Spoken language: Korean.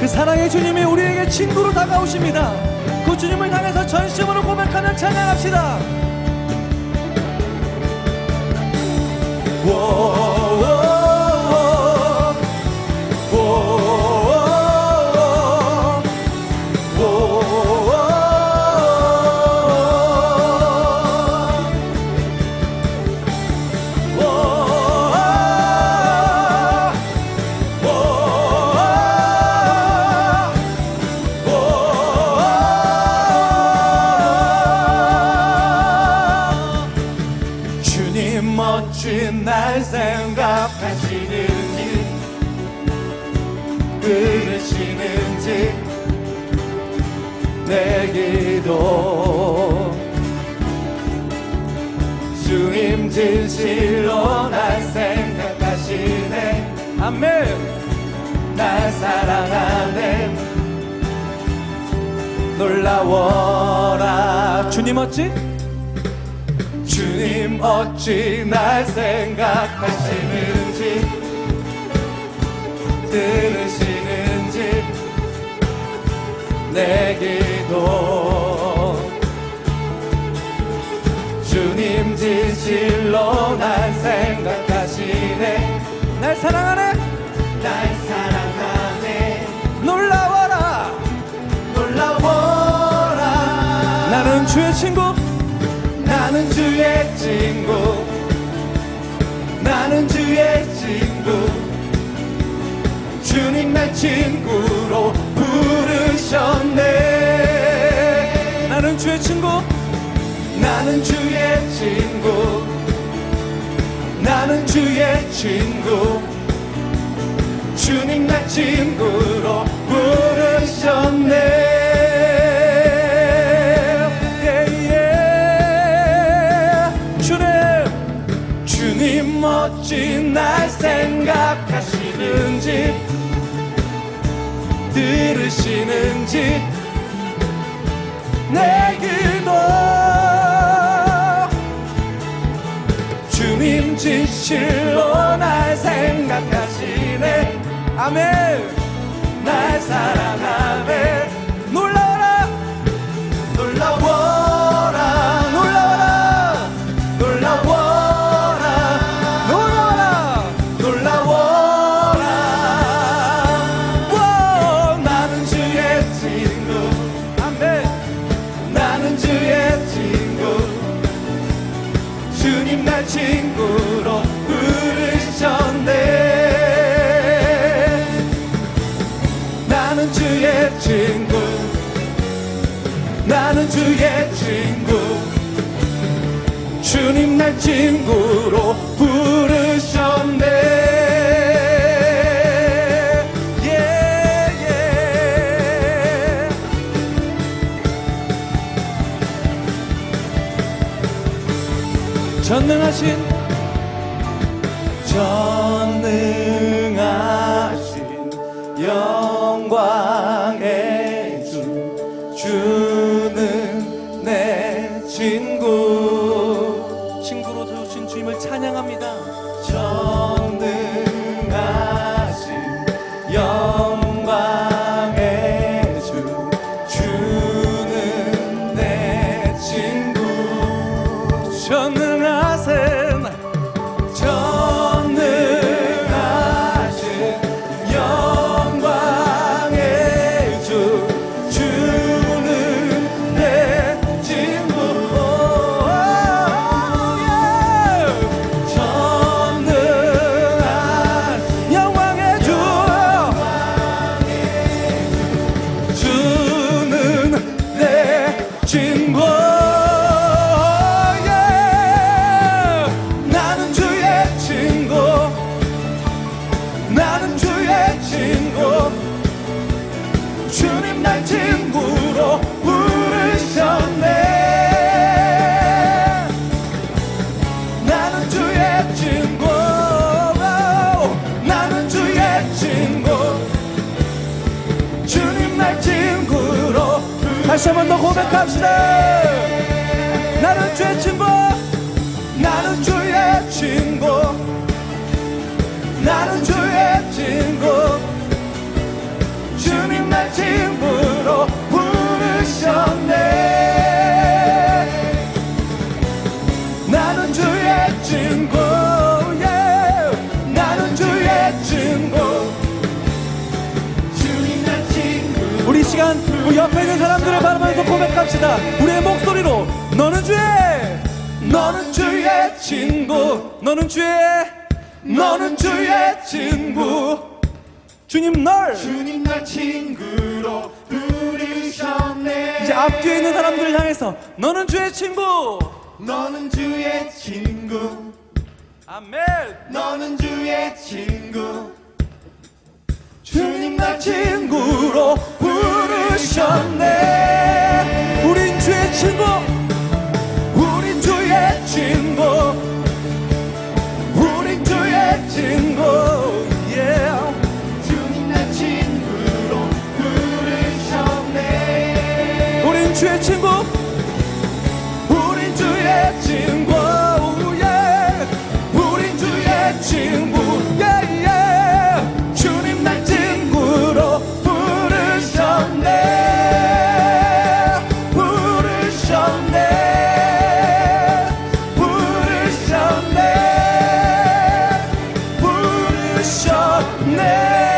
그 사랑의 주님이 우리에게 친구로 다가오십니다. 그 주님을 향해서 전심으로 고백하며 찬양합시다. 주 들으시는지 내 기도 주님 진실로 날 생각하시네. 아멘. 날 사랑하네. 놀라워라. 주님 어찌? 주님 어찌 날 생각하시는지 들으시는지 내 기도. 주님 진실로 날 생각하시네. 날 사랑하네. 날 사랑하네. 놀라워라. 놀라워라. 나는 주의 친구. 나는 주의 친구. 나는 주의 친구 주님 날 친구로 부르셨네. 나는 주의 친구. 나는 주의 친구. 나는 주의 친구. 주님 날 친구로 부르셨네. 멋진 날 생각하시는지 들으시는지 내 기도 주님 진실로 날 생각하시네. 아멘. 날 사랑하 친구로 부르셨네. 나는 주의 친구. 나는 주의 친구. 주님 날 친구로 부르셨네 전능하신 전 다시 한번 더 고백합시다. 나는 죄 친구 나는 주의 친구 나는 주의 친구 우리 옆에 있는 사람들을 바라보면서 고백합시다. 우리의 목소리로 너는 주의 너는 주의 친구. 너는 주의 너는 주의 친구. 주님 널 주님 날 친구로 부르셨네. 이제 앞뒤에 있는 사람들을 향해서 너는 주의 친구. 너는 주의 친구. 아멘. 너는 주의 친구. 주님 날 친구로 부르 셨네. 우린 주의 친구 우린 주의 친구 우린 주의 친구 부르셨네. 우린 주의 친구 부르셨네 부르셨네